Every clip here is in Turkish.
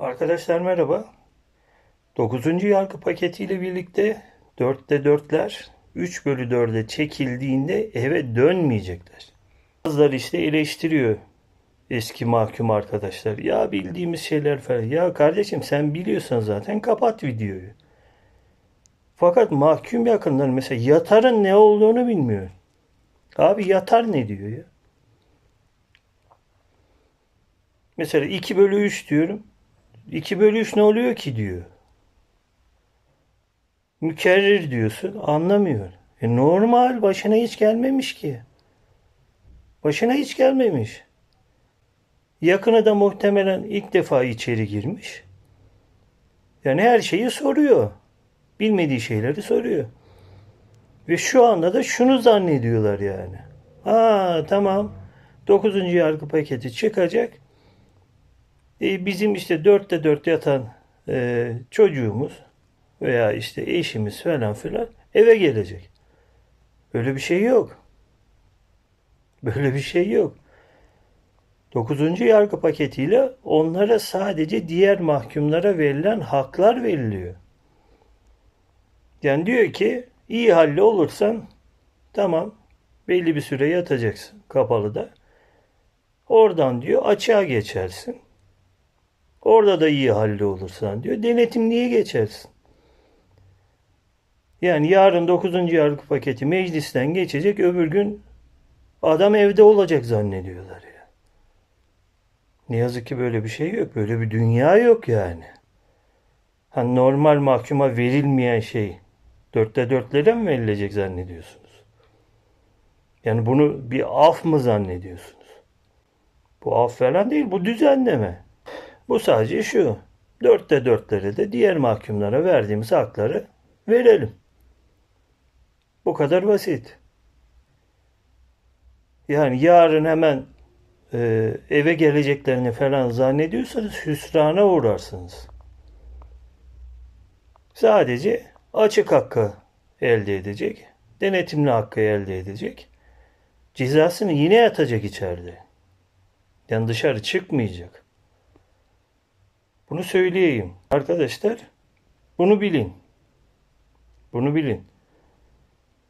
Arkadaşlar merhaba. 9. yargı paketiyle birlikte 4'te 4'ler 3 bölü 4'e çekildiğinde eve dönmeyecekler. Bazıları işte eleştiriyor eski mahkum arkadaşlar. Ya bildiğimiz şeyler falan. Ya kardeşim sen biliyorsan zaten kapat videoyu. Fakat mahkum yakınlar mesela yatarın ne olduğunu bilmiyor. Abi yatar ne diyor ya? Mesela 2 bölü 3 diyorum. 2 bölü 3 ne oluyor ki diyor. Mükerrir diyorsun anlamıyor. E normal başına hiç gelmemiş ki. Başına hiç gelmemiş. Yakını da muhtemelen ilk defa içeri girmiş. Yani her şeyi soruyor. Bilmediği şeyleri soruyor. Ve şu anda da şunu zannediyorlar yani. Ha tamam. 9. yargı paketi çıkacak. E, bizim işte dörtte dört yatan e, çocuğumuz veya işte eşimiz falan filan eve gelecek. Böyle bir şey yok. Böyle bir şey yok. 9. yargı paketiyle onlara sadece diğer mahkumlara verilen haklar veriliyor. Yani diyor ki iyi halli olursan tamam belli bir süre yatacaksın kapalıda. Oradan diyor açığa geçersin. Orada da iyi halli olursan diyor. Denetimliğe geçersin. Yani yarın 9. yargı paketi meclisten geçecek. Öbür gün adam evde olacak zannediyorlar ya. Ne yazık ki böyle bir şey yok. Böyle bir dünya yok yani. Hani normal mahkuma verilmeyen şey dörtte dörtlere mi verilecek zannediyorsunuz? Yani bunu bir af mı zannediyorsunuz? Bu af falan değil. Bu düzenleme. Bu sadece şu. Dörtte dörtlere de diğer mahkumlara verdiğimiz hakları verelim. Bu kadar basit. Yani yarın hemen e, eve geleceklerini falan zannediyorsanız hüsrana uğrarsınız. Sadece açık hakkı elde edecek. Denetimli hakkı elde edecek. Cezasını yine yatacak içeride. Yani dışarı çıkmayacak. Bunu söyleyeyim. Arkadaşlar bunu bilin. Bunu bilin.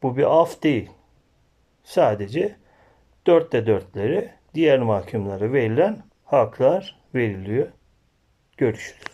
Bu bir af değil. Sadece dörtte dörtleri diğer mahkumlara verilen haklar veriliyor. Görüşürüz.